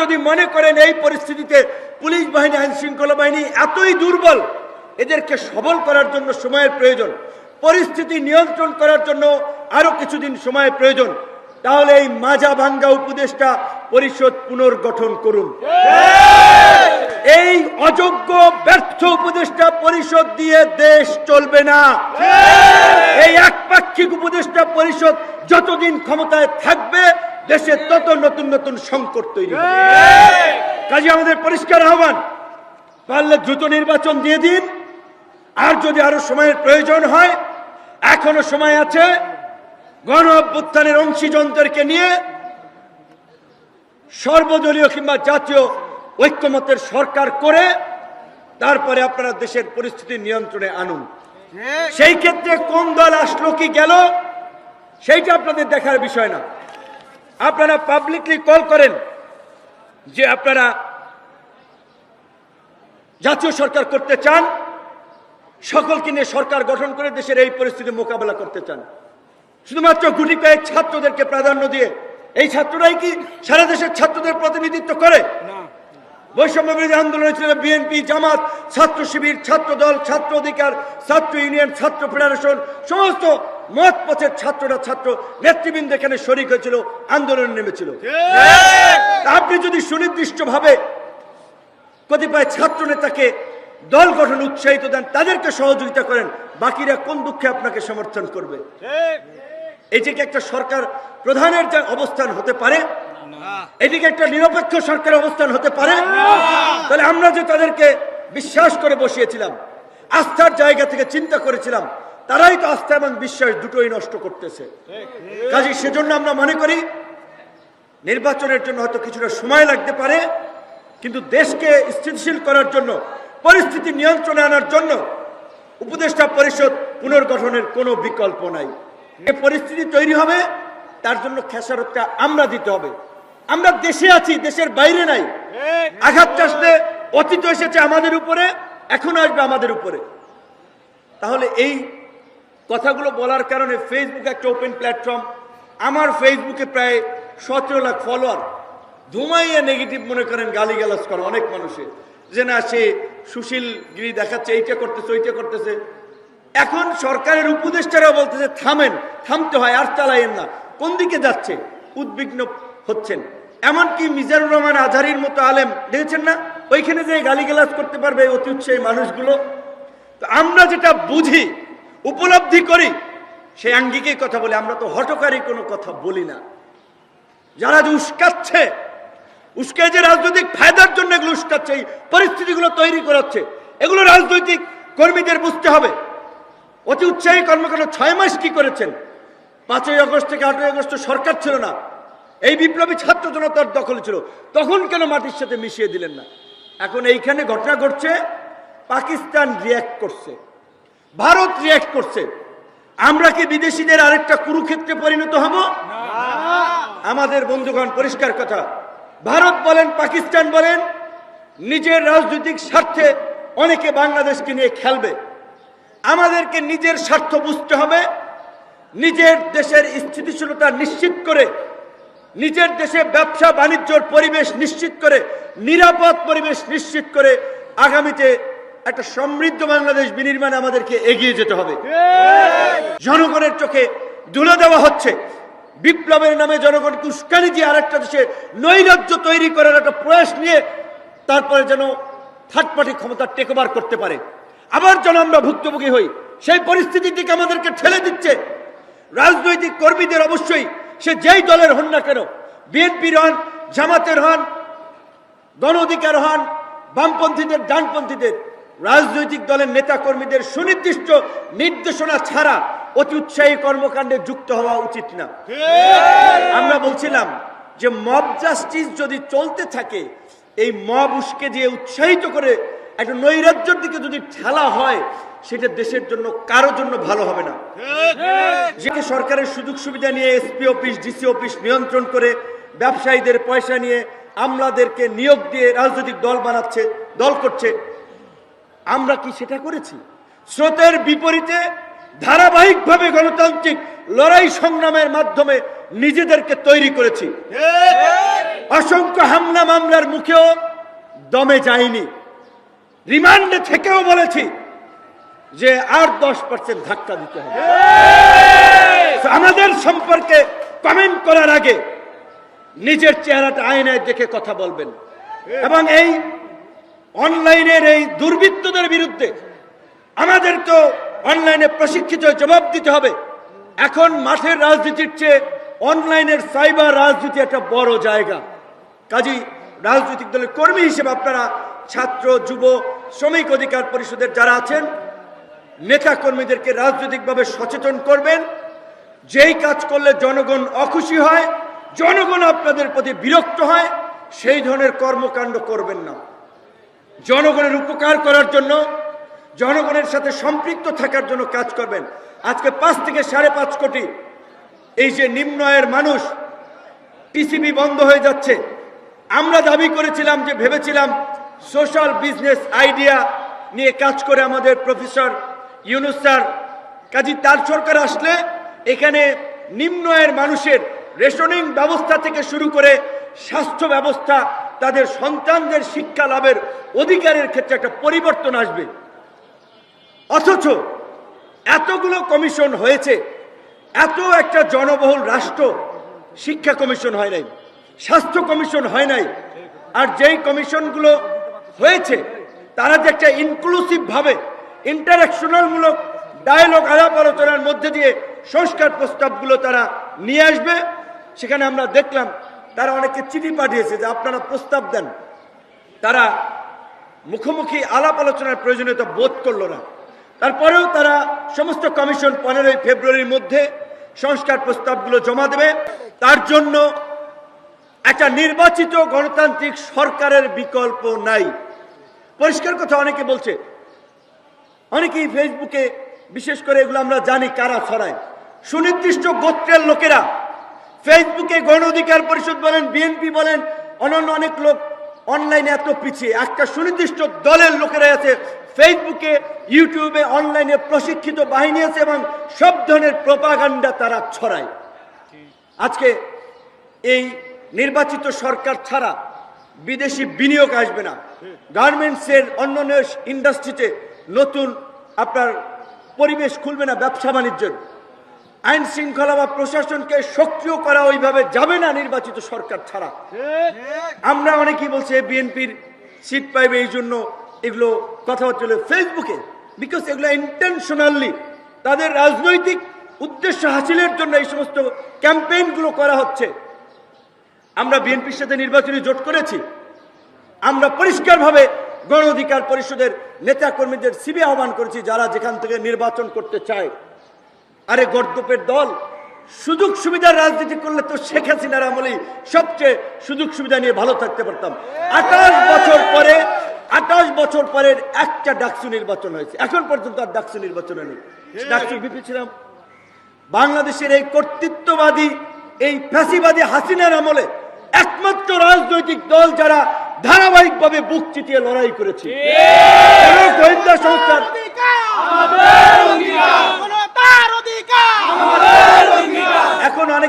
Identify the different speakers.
Speaker 1: যদি মনে করেন এই পরিস্থিতিতে পুলিশ বাহিনী, আইন শৃঙ্খলা বাহিনী এতই দুর্বল, এদেরকে সবল করার জন্য সময়ের প্রয়োজন, পরিস্থিতি নিয়ন্ত্রণ করার জন্য আরও কিছুদিন সময়ের প্রয়োজন, তাহলে এই মাজা ভাঙ্গা উপদেষ্টা পরিষদ পুনর্গঠন করুন। এই অযোগ্য, ব্যর্থ উপদেষ্টা পরিষদ দিয়ে দেশ চলবে না। এই একপাক্ষিক উপদেষ্টা পরিষদ যতদিন ক্ষমতায় থাকবে দেশে তত নতুন নতুন সংকট তৈরি হবে। কাজে আমাদের পরিষ্কার আহ্বান পারলে দ্রুত নির্বাচন দিয়ে দিন। আর যদি আরও সময়ের প্রয়োজন হয় এখনও সময় আছে গণ অভ্যুত্থানের অংশীজনদেরকে নিয়ে সর্বদলীয় কিংবা জাতীয় ঐক্যমতের সরকার করে তারপরে আপনারা দেশের পরিস্থিতি নিয়ন্ত্রণে আনুন। সেই ক্ষেত্রে কোন দল আসলো কি গেল সেইটা আপনাদের দেখার বিষয় না। আপনারা পাবলিকলি কল করেন যে আপনারা জাতীয় সরকার করতে চান সকলকে নিয়ে সরকার গঠন করে দেশের এই পরিস্থিতি মোকাবেলা করতে চান। শুধুমাত্র গুটি কয়েক ছাত্রদেরকে প্রাধান্য দিয়ে এই ছাত্ররাই কি সারা দেশের ছাত্রদের প্রতিনিধিত্ব করে? বৈষম্য বিরোধী আন্দোলনে ছিল বিএনপি জামাত ছাত্র শিবির ছাত্র দল ছাত্র অধিকার ছাত্র ইউনিয়ন ছাত্র ফেডারেশন সমস্ত মত পথের ছাত্ররা ছাত্র নেতৃবৃন্দ এখানে শরিক হয়েছিল আন্দোলনে নেমেছিল। আপনি যদি সুনির্দিষ্টভাবে কতিপয় ছাত্র নেতাকে দল গঠন উৎসাহিত দেন তাদেরকে সহযোগিতা করেন বাকিরা কোন দুঃখে আপনাকে সমর্থন করবে? এটিকে একটা সরকার প্রধানের যে অবস্থান হতে পারে এটিকে একটা নিরপেক্ষ সরকারের অবস্থান হতে পারে তাহলে আমরা যে তাদেরকে বিশ্বাস করে বসিয়েছিলাম আস্থার জায়গা থেকে চিন্তা করেছিলাম তারাই তো আস্থা এবং বিশ্বাস দুটোই নষ্ট করতেছে। কাজে সেজন্য আমরা মনে করি, নির্বাচনের জন্য হয়তো কিছুটা সময় লাগতে পারে, কিন্তু দেশকে স্থিতিশীল করার জন্য, পরিস্থিতি নিয়ন্ত্রণে আনার জন্য উপদেষ্টা পরিষদ পুনর্গঠনের কোনো বিকল্প নাই। এ পরিস্থিতি তৈরি হবে, তার জন্য খেসারতটা আমরা দিতে হবে। আমরা দেশে আছি, দেশের বাইরে নাই। আঘাতটা আসলে অতীত এসেছে আমাদের উপরে, এখন আসবে আমাদের উপরে। তাহলে এই কথাগুলো বলার কারণে ফেসবুক একটা ওপেন প্ল্যাটফর্ম আমার ফেসবুকে প্রায় সতেরো লাখ ফলোয়ার ধুমাইয়া নেগেটিভ মনে করেন, গালিগালাজ করে অনেক মানুষের যে না, সে সুশীলগিরি দেখাচ্ছে, এইটা করতেছে, ওইটা করতেছে। এখন সরকারের উপদেষ্টারাও বলতেছে, থামেন, থামতে হয়, আর চালাইয়েন না। কোন দিকে যাচ্ছে? উদ্বিগ্ন হচ্ছেন। এমনকি মিজানুর রহমান আজহারির মতো আলেম, দেখেছেন না? ওইখানে যে গালিগালাজ করতে পারবে অতি উৎসাহী মানুষগুলো। তো আমরা যেটা বুঝি উপলব্ধি করি সেই আঙ্গিকেই কথা বলি, আমরা তো হটকারী কোনো কথা বলি না। যারা যে উস্কাচ্ছে, উস্কে যে রাজনৈতিক ফায়দার জন্য এগুলো উস্কাচ্ছে, এই পরিস্থিতিগুলো তৈরি করাচ্ছে, এগুলো রাজনৈতিক কর্মীদের বুঝতে হবে। অতি উৎসাহী কর্মকাণ্ড ছয় মাস কি করেছেন? পাঁচই আগস্ট থেকে আটই আগস্ট সরকার ছিল না। এই বিপ্লবী ছাত্র জনতার দখল ছিল। তখন কেন মাটির সাথে মিশিয়ে দিলেন না? এখন এইখানে ঘটনা ঘটছে, পাকিস্তান রিয়্যাক্ট করছে। ভারত রিয়াক্ট করছে। আমরা কি বিদেশিদের আরেকটা কুরুক্ষেত্রে পরিণত হব? আমাদের বন্ধুগণ পরিষ্কার কথা। ভারত বলেন পাকিস্তান বলেন নিজের রাজনৈতিক স্বার্থে অনেকে বাংলাদেশকে নিয়ে খেলবে। আমাদেরকে নিজের স্বার্থ বুঝতে হবে। নিজের দেশের স্থিতিশীলতা নিশ্চিত করে নিজের দেশে ব্যবসা বাণিজ্যর পরিবেশ নিশ্চিত করে নিরাপদ পরিবেশ নিশ্চিত করে আগামীতে একটা সমৃদ্ধ বাংলাদেশ বিনির্মাণে আমাদেরকে এগিয়ে যেতে হবে। জনগণের চোখে ধুলে দেওয়া হচ্ছে। বিপ্লবের নামে জনগণকে উস্কানি দিয়ে আরেকটা দেশে নৈরাজ্য তৈরি করার একটা প্রয়াস নিয়ে তারপরে যেন থার্ড পার্টি ক্ষমতা টেকওভার করতে পারে। আবার যেন আমরা ভুক্তভোগী হই। সেই পরিস্থিতির দিকে আমাদেরকে ঠেলে দিচ্ছে। রাজনৈতিক কর্মীদের অবশ্যই সে যেই দলের হন না কেন বিএনপির হন জামাতের হন গণ অধিকার হন বামপন্থীদের ডানপন্থীদের রাজনৈতিক দলের নেতা কর্মীদের সুনির্দিষ্ট নির্দেশনা ছাড়া অতি উৎসাহী কর্মকাণ্ডে যুক্ত হওয়া উচিত না। আমরা বলছিলাম যে মব জাস্টিস যদি চলতে থাকে এই মব উস্কে দিয়ে উৎসাহিত করে একটা নৈরাজ্যের দিকে যদি ঠেলা হয় সেটা দেশের জন্য কারোর জন্য ভালো হবে না। যে সরকারের সুযোগ সুবিধা নিয়ে এসপি অফিস ডিসি অফিস নিয়ন্ত্রণ করে ব্যবসায়ীদের পয়সা নিয়ে আমলাদেরকে নিয়োগ দিয়ে রাজনৈতিক দল বানাচ্ছে দল করছে আমরা কি সেটা করেছি? স্রোতের বিপরীতে ধারাবাহিকভাবে গণতান্ত্রিক লড়াই সংগ্রামের মাধ্যমে নিজেদেরকে তৈরি করেছি। অসংখ্য হামলা মামলার মুখেও দমে যায়নি। রিমান্ডে থেকেও বলেছি যে আর দশ পার্সেন্ট ধাক্কা দিতে হবে। আমাদের সম্পর্কে কমেন্ট করার আগে নিজের চেহারাটা আয়নায় দেখে কথা বলবেন। এবং এই অনলাইনের এই দুর্বৃত্তদের বিরুদ্ধে আমাদের তো অনলাইনে প্রশিক্ষিত জবাব দিতে হবে। এখন মাঠের রাজনীতির চেয়ে অনলাইনের সাইবার রাজনীতি একটা বড় জায়গা। কাজী রাজনৈতিক দলের কর্মী হিসেবে আপনারা ছাত্র, যুব, শ্রমিক অধিকার পরিষদের যারা আছেন নেতা কর্মীদেরকে রাজনৈতিকভাবে সচেতন করবেন। যেই কাজ করলে জনগণ অখুশি হয়, জনগণ আপনাদের প্রতি বিরক্ত হয়, সেই ধরনের কর্মকাণ্ড করবেন না। জনগণের উপকার করার জন্য, জনগণের সাথে সম্পৃক্ত থাকার জন্য কাজ করবেন। আজকে পাঁচ থেকে সাড়ে পাঁচ কোটি এই যে নিম্ন আয়ের মানুষ, টিসিবি বন্ধ হয়ে যাচ্ছে। আমরা দাবি করেছিলাম যে, ভেবেছিলাম সোশ্যাল বিজনেস আইডিয়া নিয়ে কাজ করে আমাদের প্রফেসর ইউনুস স্যার, কাজী তার সরকার আসলে এখানে নিম্ন আয়ের মানুষের রেশনিং ব্যবস্থা থেকে শুরু করে স্বাস্থ্য ব্যবস্থা তাদের সন্তানদের শিক্ষা লাভের অধিকারের ক্ষেত্রে একটা পরিবর্তন আসবে। অথচ এতগুলো কমিশন হয়েছে, এত একটা জনবহুল রাষ্ট্র শিক্ষা কমিশন হয় নাই, স্বাস্থ্য কমিশন হয় নাই, আর যেই কমিশনগুলো হয়েছে, তারা যে একটা ইনক্লুসিভ ভাবে ইন্টারাকশনাল মূলক ডায়লগ আলাপ আলোচনার মধ্যে দিয়ে সংস্কার প্রস্তাবগুলো তারা নিয়ে আসবে, সেখানে আমরা দেখলাম তারা অনেকে চিঠি পাঠিয়েছে যে আপনারা প্রস্তাব দেন। তারা মুখোমুখি আলাপ আলোচনার প্রয়োজনীয়তা বোধ করল না। তারপরেও তারা সমস্ত কমিশন পনেরোই ফেব্রুয়ারির মধ্যে সংস্কার প্রস্তাবগুলো জমা দেবে। তার জন্য একটা নির্বাচিত গণতান্ত্রিক সরকারের বিকল্প নাই। পরিষ্কার কথা অনেকে বলছে, অনেকেই ফেসবুকে বিশেষ করে এগুলো আমরা জানি কারা ছড়ায়। সুনির্দিষ্ট গোত্রের লোকেরা ফেসবুকে গণ অধিকার পরিষদ বলেন বিএনপি বলেন অন্যান্য অনেক লোক অনলাইনে এত পিছিয়ে। একটা সুনির্দিষ্ট দলের লোকেরা আছে, ফেসবুকে, ইউটিউবে অনলাইনে প্রশিক্ষিত বাহিনী আছে এবং সব ধরনের প্রপাগান্ডা তারা ছড়ায়। আজকে এই নির্বাচিত সরকার ছাড়া বিদেশি বিনিয়োগ আসবে না। গার্মেন্টসের অন্যান্য ইন্ডাস্ট্রিতে নতুন আপনার পরিবেশ খুলবে না ব্যবসা বাণিজ্যের। আইন শৃঙ্খলা বা প্রশাসনকে সক্রিয় করা ওইভাবে যাবে না নির্বাচিত সরকার ছাড়া। আমরা অনেকেই বলছে বিএনপির সিট পাইবে এই জন্য এগুলো কথাবার্তা চলে ফেসবুকে বিকজ এগুলো ইন্টেনশনালি তাদের রাজনৈতিক উদ্দেশ্য হাসিলের জন্য এই সমস্ত ক্যাম্পেইনগুলো করা হচ্ছে। আমরা বিএনপির সাথে নির্বাচনী জোট করেছি। আমরা পরিষ্কারভাবে গণ অধিকার পরিষদের নেতা কর্মীদের সিবি আহ্বান করেছি যারা যেখান থেকে নির্বাচন করতে চায়। আরে গর্দপের দল সুযোগ সুবিধার রাজনীতি করলে তো শেখ হাসিনার আমলেই সবচেয়ে সুযোগ সুবিধা নিয়ে ভালো থাকতে পারতাম। আঠাশ বছর পরে আঠাশ বছর পরের একটা ডাকসু নির্বাচন হয়েছে। এখন পর্যন্ত আর ডাকসু নির্বাচন নেই ডাকসু বিপি ছিলাম। বাংলাদেশের এই কর্তৃত্ববাদী এই ফ্যাসিবাদী হাসিনার আমলে একমাত্র রাজনৈতিক দল যারা ধারাবাহিকভাবে বুক চিতিয়ে লড়াই করেছে। গোয়েন্দা সংস্থার
Speaker 2: অধিকার!
Speaker 1: এখন অনেক